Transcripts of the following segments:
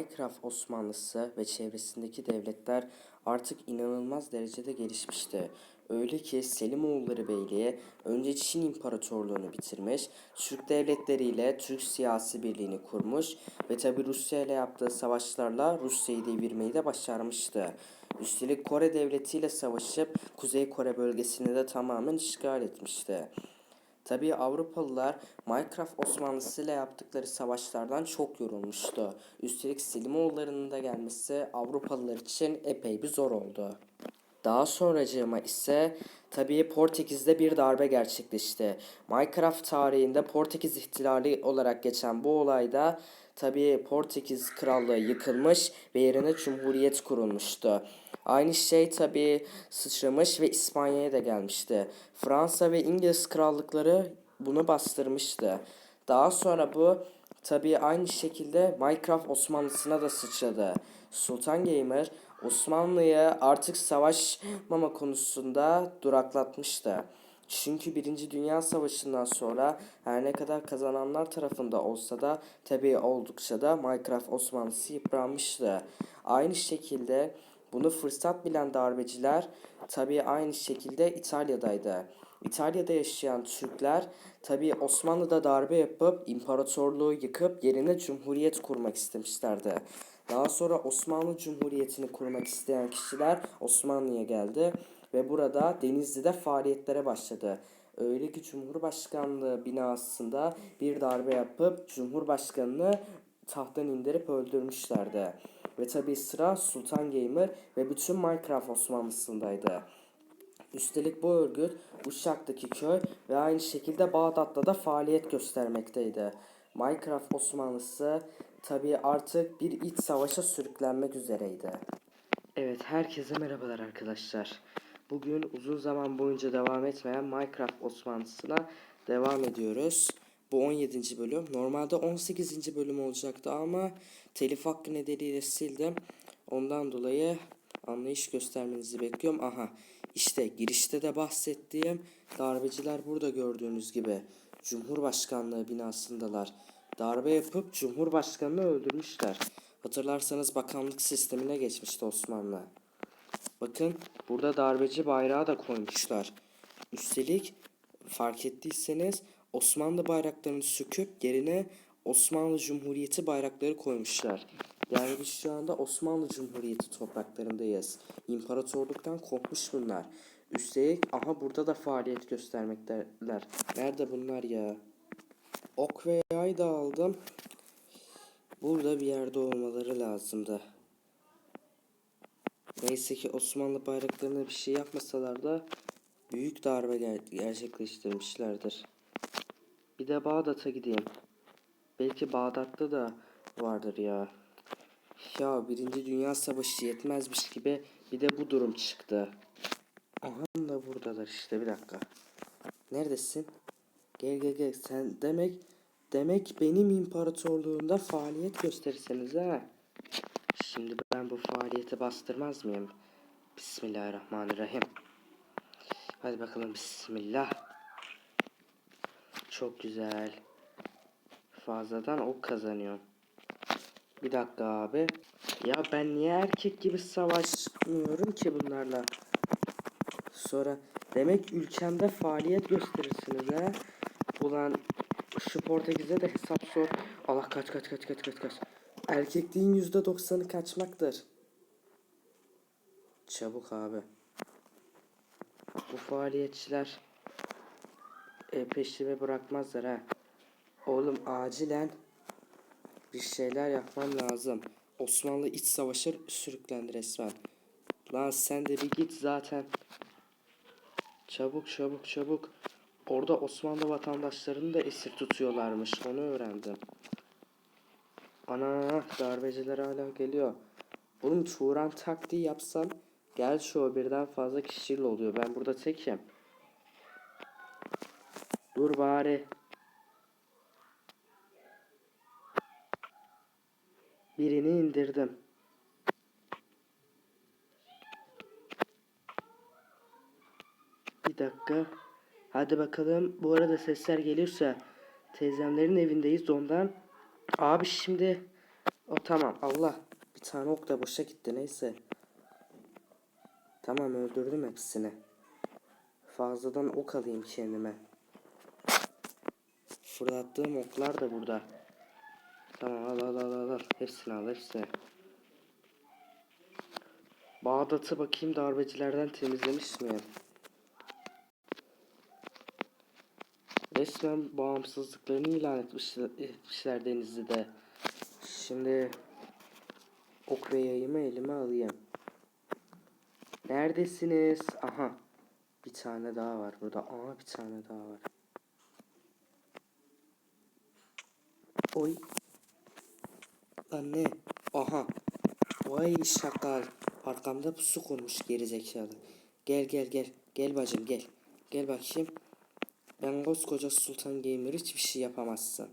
Minecraft Osmanlısı ve çevresindeki devletler artık inanılmaz derecede gelişmişti. Öyle ki Selimoğulları Beyliği önce Çin İmparatorluğunu bitirmiş, Türk devletleriyle Türk siyasi birliğini kurmuş ve tabi Rusya ile yaptığı savaşlarla Rusya'yı devirmeyi de başarmıştı. Üstelik Kore devletiyle savaşıp Kuzey Kore bölgesini de tamamen işgal etmişti. Tabii Avrupalılar Minecraft Osmanlısı ile yaptıkları savaşlardan çok yorulmuştu. Üstelik Selimoğulları'nın da gelmesi Avrupalılar için epey bir zor oldu. Daha sonracığıma ise tabii Portekiz'de bir darbe gerçekleşti. Minecraft tarihinde Portekiz ihtilali olarak geçen bu olayda tabii Portekiz krallığı yıkılmış ve yerine cumhuriyet kurulmuştu. Aynı şey tabii sıçramış ve İspanya'ya da gelmişti. Fransa ve İngiliz krallıkları bunu bastırmıştı. Daha sonra bu tabii aynı şekilde Minecraft Osmanlısına da sıçradı. Sultan Gamer Osmanlı'yı artık savaşmama konusunda duraklatmıştı. Çünkü Birinci Dünya Savaşı'ndan sonra her ne kadar kazananlar tarafında olsa da tabii oldukça da Minecraft Osmanlısı yıpranmıştı. Aynı şekilde bunu fırsat bilen darbeciler tabii aynı şekilde İtalya'daydı. İtalya'da yaşayan Türkler tabii Osmanlı'da darbe yapıp imparatorluğu yıkıp yerine cumhuriyet kurmak istemişlerdi. Daha sonra Osmanlı Cumhuriyeti'ni kurmak isteyen kişiler Osmanlı'ya geldi ve burada Denizli'de faaliyetlere başladı. Öyle ki Cumhurbaşkanlığı binasında bir darbe yapıp Cumhurbaşkanını tahttan indirip öldürmüşlerdi. Ve tabi sıra Sultan Gamer ve bütün Minecraft Osmanlısındaydı. Üstelik bu örgüt Uşak'taki köy ve aynı şekilde Bağdat'ta da faaliyet göstermekteydi. Minecraft Osmanlısı tabi artık bir iç savaşa sürüklenmek üzereydi. Evet herkese merhabalar arkadaşlar. Bugün uzun zaman boyunca devam etmeyen Minecraft Osmanlısına devam ediyoruz. Bu 17. bölüm. Normalde 18. bölüm olacaktı ama telif hakkı nedeniyle sildim. Ondan dolayı anlayış göstermenizi bekliyorum. Aha işte girişte de bahsettiğim darbeciler burada gördüğünüz gibi Cumhurbaşkanlığı binasındalar. Darbe yapıp Cumhurbaşkanını öldürmüşler. Hatırlarsanız bakanlık sistemine geçmişti Osmanlı. Bakın burada darbeci bayrağı da koymuşlar. Üstelik fark ettiyseniz Osmanlı bayraklarını söküp yerine Osmanlı Cumhuriyeti bayrakları koymuşlar. Yani biz şu anda Osmanlı Cumhuriyeti topraklarındayız. İmparatorluktan kopmuş bunlar. Üstelik aha burada da faaliyet göstermekteler. Nerede bunlar ya? Ok ve yay da aldım. Burada bir yerde olmaları lazımdı. Neyse ki Osmanlı bayraklarına bir şey yapmasalar da büyük darbe ger- gerçekleştirmişlerdir. Bir de Bağdat'a gideyim. Belki Bağdat'ta da vardır ya. Ya Birinci Dünya Savaşı yetmezmiş gibi bir de bu durum çıktı. Aha da buradalar işte bir dakika. Neredesin? Gel gel gel sen demek demek benim imparatorluğumda faaliyet gösterirseniz ha. Şimdi ben bu faaliyeti bastırmaz mıyım? Bismillahirrahmanirrahim. Hadi bakalım bismillah. Çok güzel. Fazladan ok kazanıyorum. Bir dakika abi. Ya ben niye erkek gibi savaşmıyorum ki bunlarla? Sonra demek ülkemde faaliyet gösterirsiniz ha. Ulan şu Portekiz'e de hesap sor. Allah kaç kaç kaç kaç kaç kaç. Erkekliğin yüzde doksanı kaçmaktır. Çabuk abi. Bu faaliyetçiler e, peşimi bırakmazlar ha. Oğlum acilen bir şeyler yapmam lazım. Osmanlı iç savaşa sürüklendi resmen. Lan sen de bir git zaten. Çabuk çabuk çabuk. Orada Osmanlı vatandaşlarını da esir tutuyorlarmış. Onu öğrendim. Ana darbeciler hala geliyor. Oğlum Turan taktiği yapsam gel şu birden fazla kişiyle oluyor. Ben burada tekim. Dur bari. Birini indirdim. Bir dakika. Hadi bakalım. Bu arada sesler geliyorsa teyzemlerin evindeyiz ondan. Abi şimdi O tamam Allah. Bir tane ok da boşa gitti neyse. Tamam öldürdüm hepsini. Fazladan ok alayım kendime. Fırlattığım oklar da burada. Tamam al al al al al. Hepsini al hepsini. Bağdat'ı bakayım darbecilerden temizlemiş miyim? Resmen bağımsızlıklarını ilan etmişler, etmişler Denizli'de. Şimdi ok ve yayımı elime alayım. Neredesiniz? Aha. Bir tane daha var burada. Aa bir tane daha var. Oy. Lan ne? Aha. Vay şakal. Arkamda pusu kurmuş geri zekalı. Gel gel gel. Gel bacım gel. Gel bakayım. Ben koskoca Sultan Gamer hiçbir şey yapamazsın.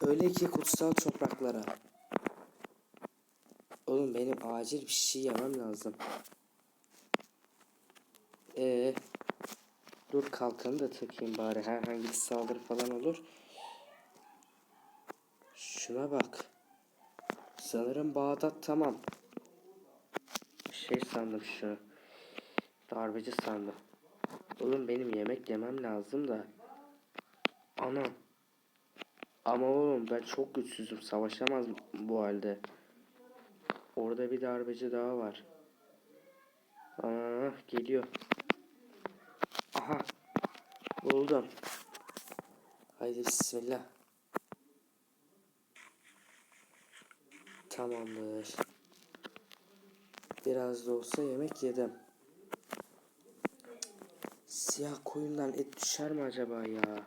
Öyle ki kutsal topraklara. Oğlum benim acil bir şey yemem lazım. Ee, dur kalkanı da takayım bari. Herhangi bir saldırı falan olur. Şuna bak. Sanırım Bağdat tamam. Şey sandım şu. Darbeci sandım. Oğlum benim yemek yemem lazım da. Anam. Ama oğlum ben çok güçsüzüm. Savaşamaz bu halde. Orada bir darbeci daha var. Aa, geliyor. Aha. Buldum. Haydi bismillah. Tamamdır. Biraz da olsa yemek yedim. Siyah koyundan et düşer mi acaba ya?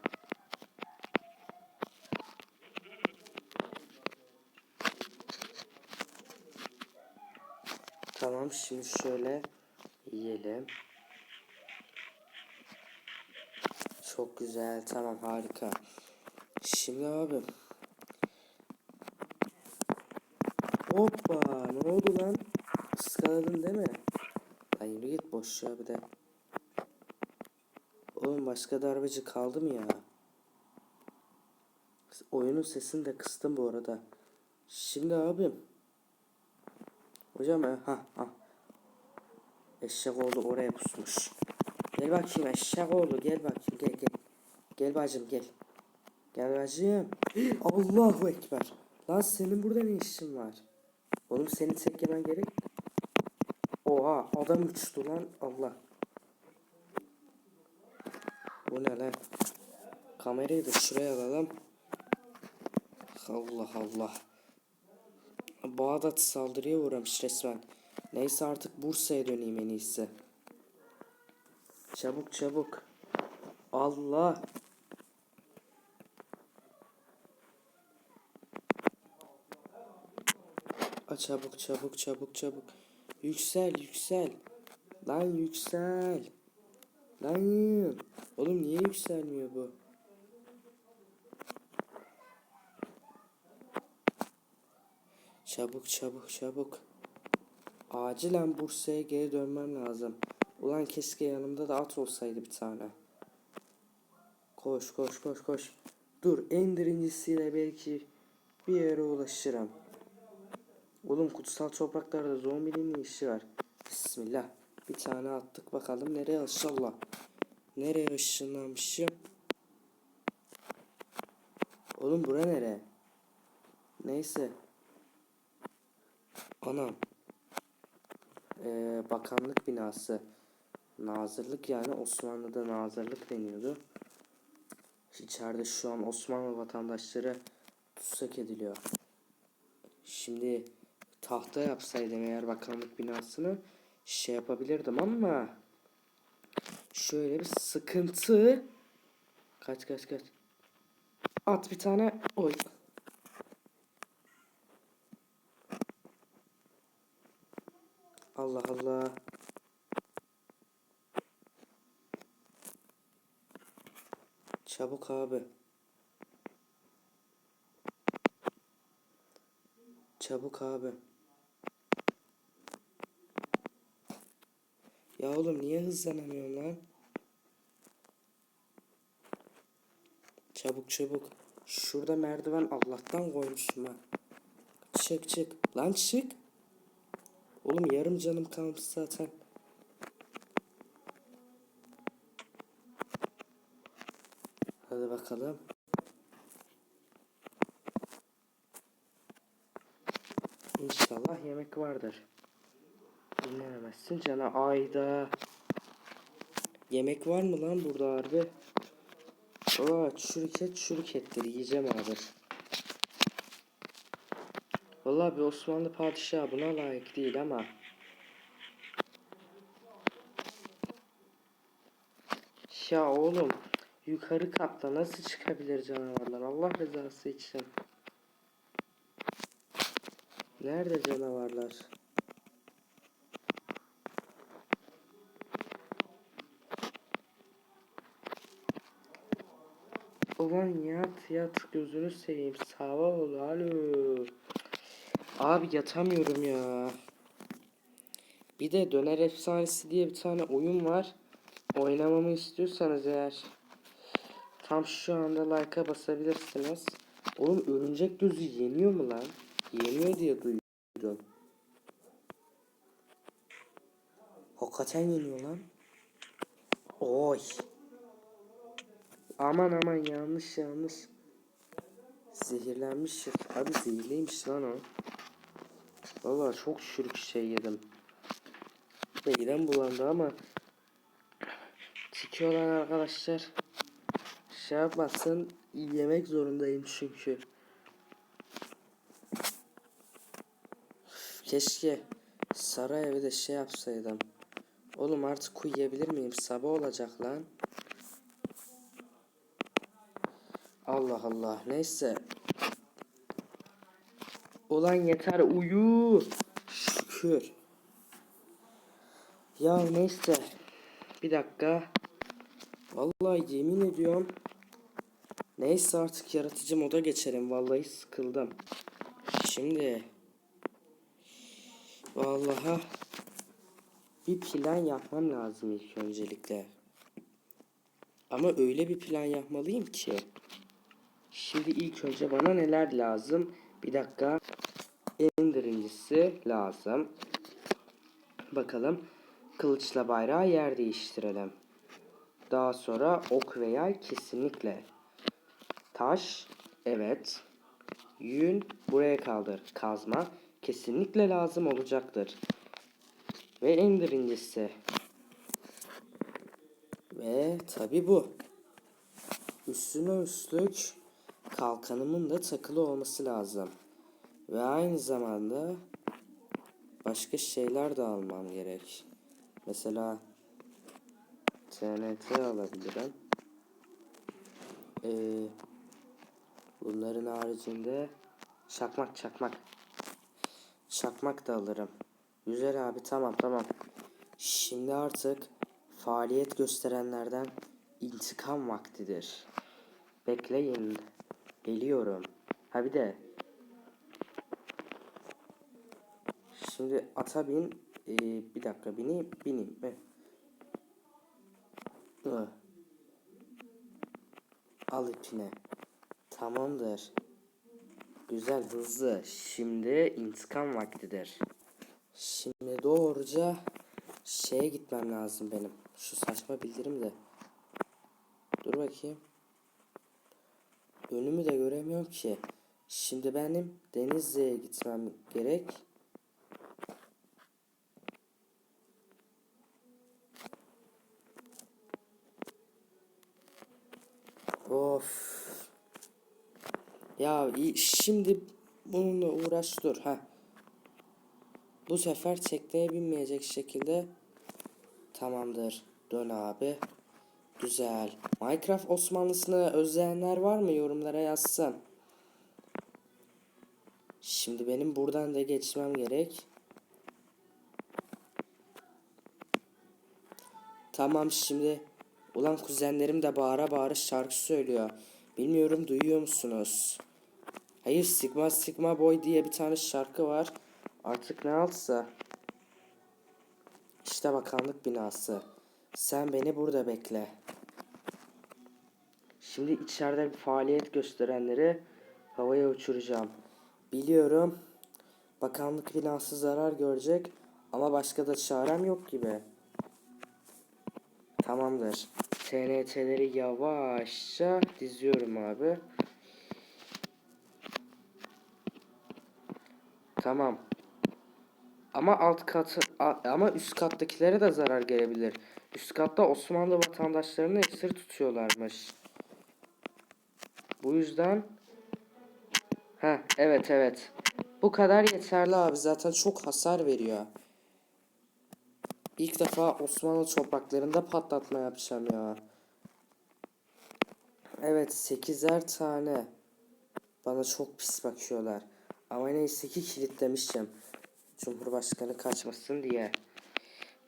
Tamam şimdi şöyle yiyelim. Çok güzel tamam harika. Şimdi abi. Hoppa ne oldu lan? Iskaladın değil mi? Lan yürü git boş ya bir de. Oğlum başka darbeci kaldı mı ya? Oyunun sesini de kıstım bu arada. Şimdi abim. Hocam ha ha. Eşek oğlu oraya pusmuş. Gel bakayım eşek oğlu gel bakayım gel gel. Gel bacım gel. Gel bacım. Allahu Ekber. Lan senin burada ne işin var? Oğlum seni tek gerek. Oha adam uçtu lan Allah. Bu ne lan? Kamerayı da şuraya alalım. Allah Allah. Bağdat saldırıya uğramış resmen. Neyse artık Bursa'ya döneyim en iyisi. Çabuk çabuk. Allah. A çabuk çabuk çabuk çabuk. Yüksel yüksel. Lan yüksel. Lan. Oğlum niye yükselmiyor bu? Çabuk çabuk çabuk. Acilen Bursa'ya geri dönmem lazım. Ulan keşke yanımda da at olsaydı bir tane. Koş koş koş koş. Dur en birincisiyle belki bir yere ulaşırım. Oğlum kutsal topraklarda zombinin ne işi var? Bismillah. Bir tane attık bakalım nereye inşallah. Nereye ışınlanmışım? Oğlum bura nere? Neyse. Anam. Ee, bakanlık binası. Nazırlık yani Osmanlı'da nazırlık deniyordu. İçeride şu an Osmanlı vatandaşları tutsak ediliyor. Şimdi tahta yapsaydım eğer bakanlık binasını şey yapabilirdim ama şöyle bir sıkıntı. Kaç kaç kaç. At bir tane. Oy. Allah Allah. Çabuk abi. Çabuk abi. Oğlum niye hızlanamıyorum lan? Çabuk çabuk. Şurada merdiven Allah'tan koymuşum ha. çık çık. Lan çık. Oğlum yarım canım kalmış zaten. Hadi bakalım. İnşallah yemek vardır. Dinlenemezsin cana ayda. Yemek var mı lan burada harbi? Aa çürük et yiyeceğim abi. Vallahi bir Osmanlı padişahı buna layık değil ama. Ya oğlum yukarı katta nasıl çıkabilir canavarlar Allah rızası için. Nerede canavarlar? Ulan yat yat gözünü seveyim sabah ol alo. Abi yatamıyorum ya. Bir de Döner Efsanesi diye bir tane oyun var. Oynamamı istiyorsanız eğer tam şu anda like'a basabilirsiniz. Oğlum örümcek gözü yeniyor mu lan? Yeniyor diye duydum. Hakikaten yeniyor lan. Oy. Aman aman yanlış yanlış. Zehirlenmiş. Abi zehirliymiş lan o. Vallahi çok çürük şey yedim. Midem bulandı ama tiki olan arkadaşlar şey yapmasın yemek zorundayım çünkü. Keşke saray evi de şey yapsaydım. Oğlum artık uyuyabilir miyim? Sabah olacak lan. Allah Allah. Neyse. Ulan yeter uyu. Şükür. Ya neyse. Bir dakika. Vallahi yemin ediyorum. Neyse artık yaratıcı moda geçelim. Vallahi sıkıldım. Şimdi. Vallahi bir plan yapmam lazım ilk öncelikle. Ama öyle bir plan yapmalıyım ki. Şimdi ilk önce bana neler lazım? Bir dakika. En birincisi lazım. Bakalım. Kılıçla bayrağı yer değiştirelim. Daha sonra ok ve yay kesinlikle. Taş. Evet. Yün buraya kaldır. Kazma kesinlikle lazım olacaktır. Ve en birincisi. Ve tabi bu. Üstüne üstlük kalkanımın da takılı olması lazım. Ve aynı zamanda başka şeyler de almam gerek. Mesela TNT alabilirim. Ee, bunların haricinde çakmak çakmak. Çakmak da alırım. Güzel abi tamam tamam. Şimdi artık faaliyet gösterenlerden intikam vaktidir. Bekleyin. Geliyorum. Ha bir de. Şimdi ata bin. Ee, bir dakika bineyim. Bineyim. mi? Hı. Al ipine. Tamamdır. Güzel hızlı. Şimdi intikam vaktidir. Şimdi doğruca şeye gitmem lazım benim. Şu saçma bildirim de. Dur bakayım. Önümü de göremiyorum ki. Şimdi benim Denizli'ye gitmem gerek. Of. Ya şimdi bununla uğraş dur ha. Bu sefer tekneye binmeyecek şekilde tamamdır. Dön abi. Güzel. Minecraft Osmanlısını özleyenler var mı? Yorumlara yazsın. Şimdi benim buradan da geçmem gerek. Tamam şimdi. Ulan kuzenlerim de bağıra bağıra şarkı söylüyor. Bilmiyorum duyuyor musunuz? Hayır Sigma Sigma Boy diye bir tane şarkı var. Artık ne altsa. İşte bakanlık binası. Sen beni burada bekle. Şimdi içeride bir faaliyet gösterenleri havaya uçuracağım. Biliyorum Bakanlık binası zarar görecek ama başka da çarem yok gibi. Tamamdır. TNT'leri yavaşça diziyorum abi. Tamam. Ama alt katı a- ama üst kattakilere de zarar gelebilir. Üst katta Osmanlı vatandaşlarını esir tutuyorlarmış. Bu yüzden Ha evet evet. Bu kadar yeterli abi zaten çok hasar veriyor. İlk defa Osmanlı topraklarında patlatma yapacağım ya. Evet 8'er tane. Bana çok pis bakıyorlar. Ama neyse ki kilitlemişim. Cumhurbaşkanı kaçmasın diye.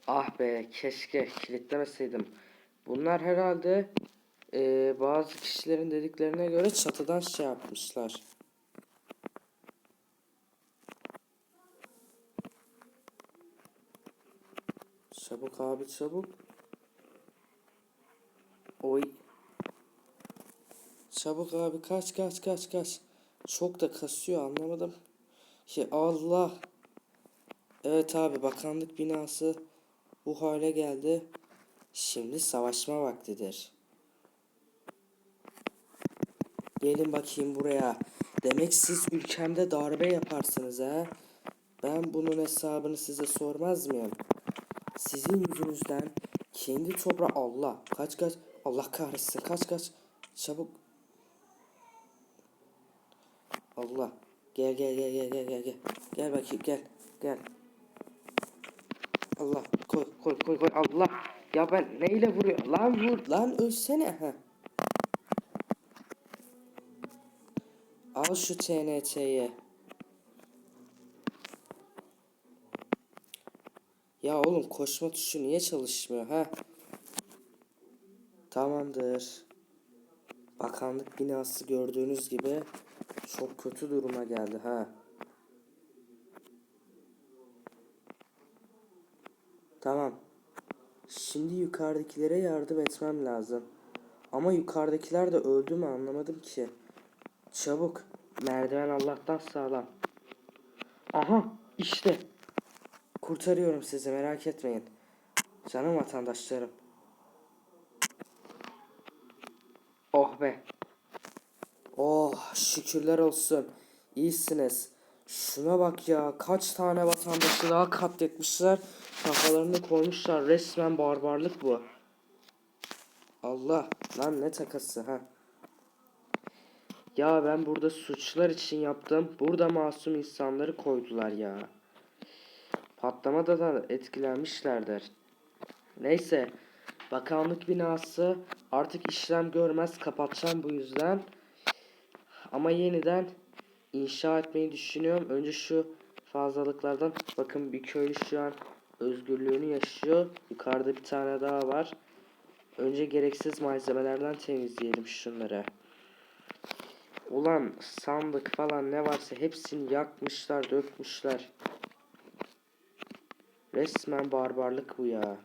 Ah be keşke kilitlemeseydim. Bunlar herhalde eee, bazı kişilerin dediklerine göre çatıdan şey yapmışlar. Çabuk abi çabuk. Oy. Çabuk abi kaç kaç kaç kaç. Çok da kasıyor anlamadım. Ki Allah. Evet abi bakanlık binası bu hale geldi. Şimdi savaşma vaktidir. Gelin bakayım buraya. Demek siz ülkemde darbe yaparsınız ha? Ben bunun hesabını size sormaz mıyım? Sizin yüzünüzden kendi toprağı Allah. Kaç kaç. Allah kahretsin. Kaç kaç. Çabuk. Allah. Gel gel gel gel gel gel. Gel bakayım gel. Gel. Allah koy koy koy koy. Allah. Ya ben neyle vuruyor? Lan vur. Lan ölsene. Ha al şu TNT'yi Ya oğlum koşma tuşu niye çalışmıyor? Ha? Tamamdır. Bakanlık binası gördüğünüz gibi çok kötü duruma geldi. Ha. Tamam. Şimdi yukarıdakilere yardım etmem lazım. Ama yukarıdakiler de öldü mü anlamadım ki. Çabuk. Merdiven Allah'tan sağlam. Aha işte. Kurtarıyorum sizi merak etmeyin. Canım vatandaşlarım. Oh be. Oh şükürler olsun. İyisiniz. Şuna bak ya kaç tane vatandaşı daha katletmişler. Kafalarını koymuşlar. Resmen barbarlık bu. Allah lan ne takası ha. Ya ben burada suçlar için yaptım. Burada masum insanları koydular ya. Patlamada da etkilenmişlerdir. Neyse. Bakanlık binası artık işlem görmez kapatacağım bu yüzden. Ama yeniden inşa etmeyi düşünüyorum. Önce şu fazlalıklardan bakın bir köylü şu an özgürlüğünü yaşıyor. Yukarıda bir tane daha var. Önce gereksiz malzemelerden temizleyelim şunları. Ulan sandık falan ne varsa hepsini yakmışlar, dökmüşler. Resmen barbarlık bu ya.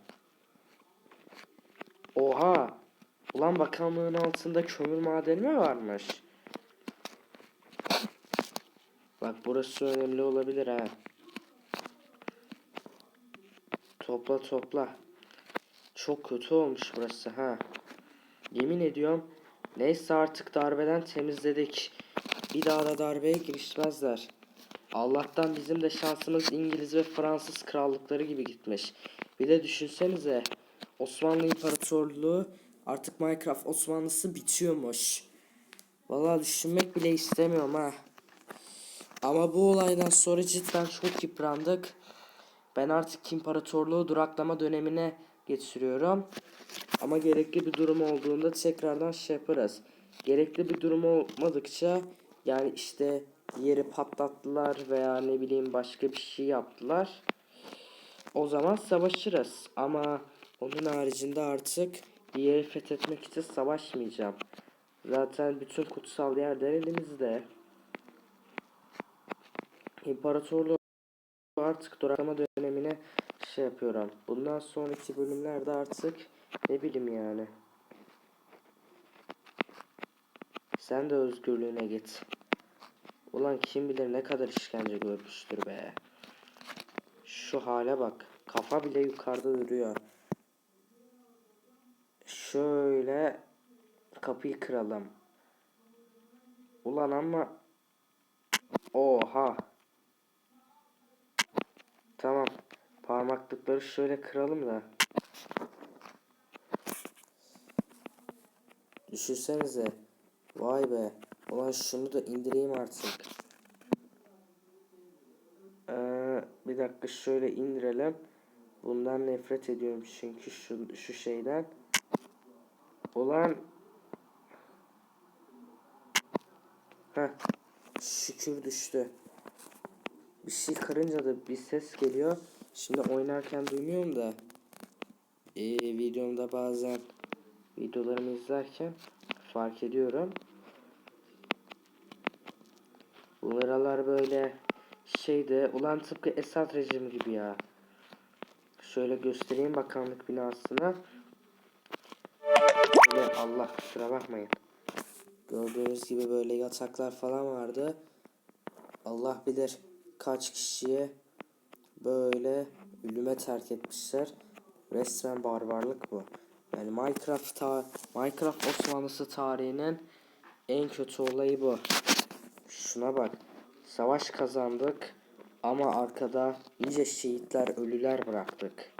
Oha! Ulan bakanlığın altında kömür madeni mi varmış? Bak burası önemli olabilir ha. Topla topla. Çok kötü olmuş burası ha. Yemin ediyorum. Neyse artık darbeden temizledik. Bir daha da darbeye girişmezler. Allah'tan bizim de şansımız İngiliz ve Fransız krallıkları gibi gitmiş. Bir de düşünsenize Osmanlı İmparatorluğu artık Minecraft Osmanlısı bitiyormuş. Vallahi düşünmek bile istemiyorum ha. Ama bu olaydan sonra cidden çok yıprandık. Ben artık imparatorluğu duraklama dönemine geçiriyorum. Ama gerekli bir durum olduğunda tekrardan şey yaparız. Gerekli bir durum olmadıkça yani işte yeri patlattılar veya ne bileyim başka bir şey yaptılar. O zaman savaşırız. Ama onun haricinde artık bir yeri fethetmek için savaşmayacağım. Zaten bütün kutsal yerler elimizde. İmparatorluğu artık duraklama dönemine şey yapıyorum. Bundan sonraki bölümlerde artık ne bileyim yani. Sen de özgürlüğüne git. Ulan kim bilir ne kadar işkence görmüştür be. Şu hale bak. Kafa bile yukarıda duruyor. Şöyle kapıyı kıralım. Ulan ama Oha. Tamam. Parmaklıkları şöyle kıralım da. Düşünsenize. Vay be. Ulan şunu da indireyim artık. Ee, bir dakika şöyle indirelim. Bundan nefret ediyorum çünkü şu, şu şeyden. Ulan. Heh. Şükür düştü. Bir şey kırınca da bir ses geliyor. Şimdi oynarken duymuyorum da. Ee, videomda bazen videolarımı izlerken fark ediyorum. Bu aralar böyle şeyde ulan tıpkı Esad rejimi gibi ya. Şöyle göstereyim bakanlık binasına. Böyle Allah kusura bakmayın. Gördüğünüz gibi böyle yataklar falan vardı. Allah bilir kaç kişiyi böyle ölüme terk etmişler. Resmen barbarlık bu. Yani Minecraft ta Minecraft Osmanlısı tarihinin en kötü olayı bu. Şuna bak. Savaş kazandık ama arkada nice şehitler, ölüler bıraktık.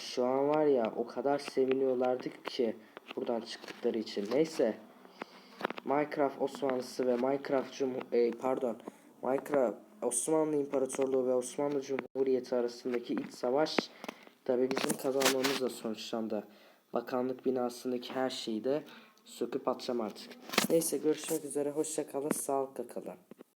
Şu an var ya o kadar seviniyorlardı ki buradan çıktıkları için. Neyse. Minecraft Osmanlısı ve Minecraft Cum e, pardon Minecraft Osmanlı İmparatorluğu ve Osmanlı Cumhuriyeti arasındaki iç savaş tabi bizim kazanmamızla sonuçlandı. Bakanlık binasındaki her şeyi de söküp atacağım artık. Neyse görüşmek üzere hoşça kalın sağlıkla kalın.